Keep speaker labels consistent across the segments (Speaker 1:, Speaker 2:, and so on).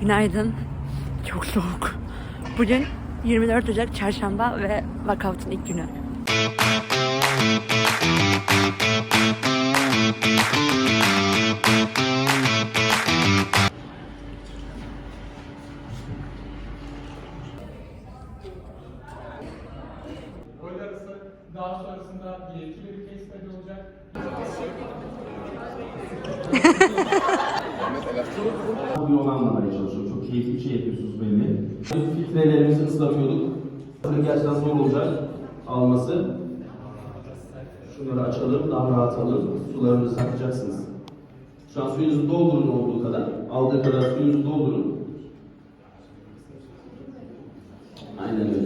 Speaker 1: Günaydın. Çok soğuk. Bugün 24 Ocak Çarşamba ve Vakavt'ın ilk günü.
Speaker 2: Daha sonrasında bir etkili bir case study olacak.
Speaker 3: bir olanlamaya çalışıyorum. Çok keyifli bir şey yapıyorsunuz belli. Filtrelerimizi ıslatıyorduk. Gerçekten zor olacak alması. Şunları açalım, daha rahat alın. Sularınızı takacaksınız. Şu an suyunuzu doldurun olduğu kadar. Aldığı kadar suyunuzu doldurun. Aynen öyle.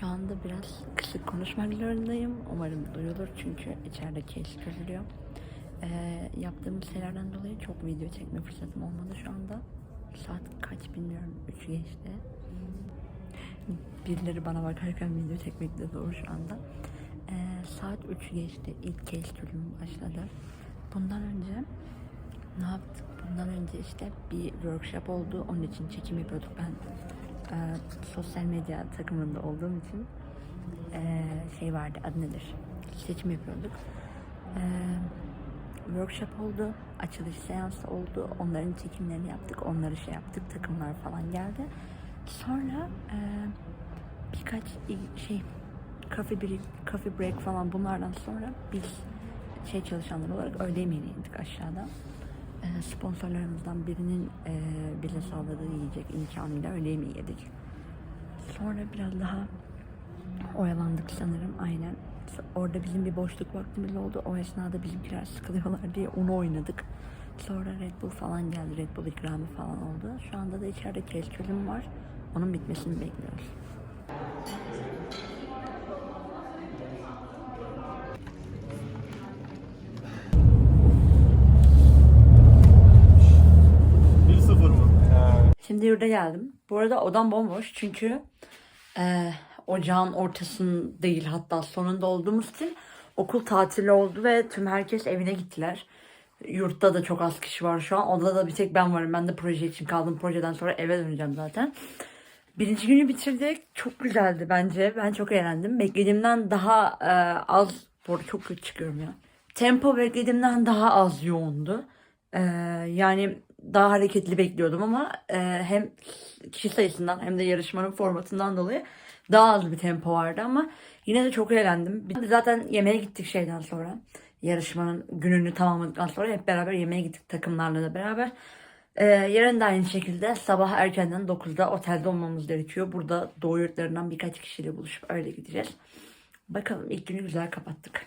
Speaker 1: Şu anda biraz kısık konuşmak zorundayım. Umarım duyulur çünkü içeride çözülüyor. Ee, yaptığım şeylerden dolayı çok video çekme fırsatım olmadı şu anda. Saat kaç bilmiyorum. 3 geçti. Birileri bana bakarken video çekmek de zor şu anda. Ee, saat 3 geçti. İlk çözümü başladı. Bundan önce ne yaptık? Bundan önce işte bir workshop oldu. Onun için çekim yapıyorduk. Ben e, sosyal medya takımında olduğum için e, şey vardı adı nedir? Seçim yapıyorduk. E, workshop oldu. Açılış seansı oldu. Onların çekimlerini yaptık. Onları şey yaptık. Takımlar falan geldi. Sonra e, birkaç şey coffee break, coffee break falan bunlardan sonra biz şey çalışanlar olarak öğle yemeğini yedik aşağıda. Ee, sponsorlarımızdan birinin e, bize sağladığı yiyecek imkanıyla yemeği yedik. Sonra biraz daha oyalandık sanırım aynen. Orada bizim bir boşluk vaktimiz oldu. O esnada bizimkiler sıkılıyorlar diye onu oynadık. Sonra Red Bull falan geldi. Red Bull ikramı falan oldu. Şu anda da içeride kes çözüm var. Onun bitmesini bekliyoruz. Şimdi yurda geldim. Bu arada odam bomboş çünkü e, ocağın ortasın değil hatta sonunda olduğumuz için okul tatili oldu ve tüm herkes evine gittiler. Yurtta da çok az kişi var şu an. Odada da bir tek ben varım. Ben de proje için kaldım. Projeden sonra eve döneceğim zaten. Birinci günü bitirdik. Çok güzeldi bence. Ben çok eğlendim. Beklediğimden daha e, az... Bu arada çok kötü çıkıyorum ya. Tempo beklediğimden daha az yoğundu. E, yani daha hareketli bekliyordum ama e, hem kişi sayısından hem de yarışmanın formatından dolayı daha az bir tempo vardı ama yine de çok eğlendim. De Zaten yemeğe gittik şeyden sonra. Yarışmanın gününü tamamladıktan sonra hep beraber yemeğe gittik takımlarla da beraber. Ee, yarın da aynı şekilde sabah erkenden 9'da otelde olmamız gerekiyor. Burada doğu yurtlarından birkaç kişiyle buluşup öyle gideceğiz. Bakalım ilk günü güzel kapattık.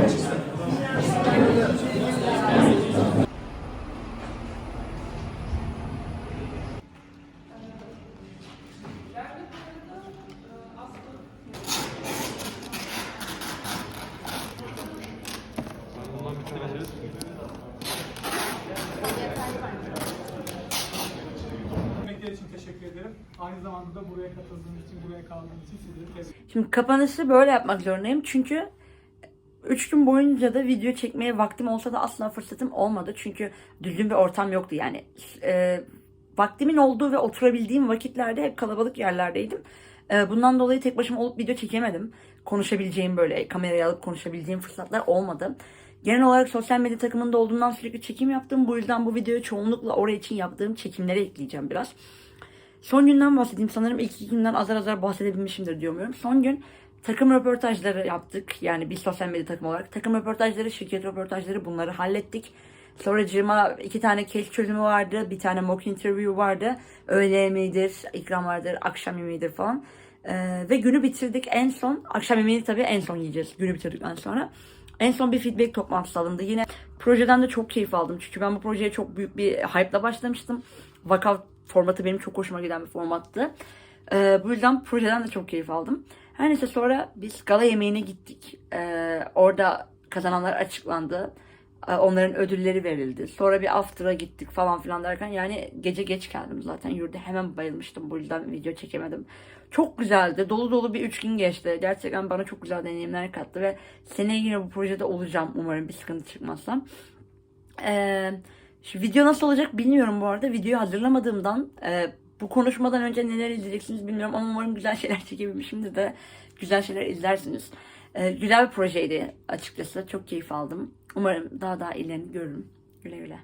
Speaker 2: Aynı zamanda da buraya katıldığınız için, buraya kaldığınız için sizleri tebrik
Speaker 1: Şimdi kapanışı böyle yapmak zorundayım çünkü 3 gün boyunca da video çekmeye vaktim olsa da asla fırsatım olmadı. Çünkü düzgün bir ortam yoktu yani. E, vaktimin olduğu ve oturabildiğim vakitlerde hep kalabalık yerlerdeydim. E, bundan dolayı tek başıma olup video çekemedim. Konuşabileceğim böyle kamerayı alıp konuşabileceğim fırsatlar olmadı. Genel olarak sosyal medya takımında olduğumdan sürekli çekim yaptım. Bu yüzden bu videoyu çoğunlukla oraya için yaptığım çekimlere ekleyeceğim biraz. Son günden bahsedeyim. Sanırım ilk iki günden azar azar bahsedebilmişimdir diye umuyorum. Son gün takım röportajları yaptık. Yani biz sosyal medya takım olarak. Takım röportajları, şirket röportajları bunları hallettik. Sonracığıma iki tane case çözümü vardı. Bir tane mock interview vardı. Öğle yemeğidir, ikram vardır, akşam yemeğidir falan. Ee, ve günü bitirdik. En son, akşam yemeğini tabii en son yiyeceğiz. Günü bitirdikten sonra. En son bir feedback toplantısı alındı. Yine projeden de çok keyif aldım. Çünkü ben bu projeye çok büyük bir hype'la başlamıştım. Vaka formatı benim çok hoşuma giden bir formattı. Ee, bu yüzden projeden de çok keyif aldım. Her neyse sonra biz gala yemeğine gittik. Ee, orada kazananlar açıklandı. Ee, Onların ödülleri verildi. Sonra bir after'a gittik falan filan derken yani gece geç geldim zaten yurda hemen bayılmıştım bu yüzden video çekemedim. Çok güzeldi. Dolu dolu bir üç gün geçti. Gerçekten bana çok güzel deneyimler kattı ve seneye yine bu projede olacağım umarım bir sıkıntı çıkmazsa. Ee, şu video nasıl olacak bilmiyorum bu arada. Videoyu hazırlamadığımdan e, bu konuşmadan önce neler izleyeceksiniz bilmiyorum ama umarım güzel şeyler çekebilmişimdir de güzel şeyler izlersiniz. Ee, güzel bir projeydi açıkçası. Çok keyif aldım. Umarım daha daha ilerini görürüm. Güle güle.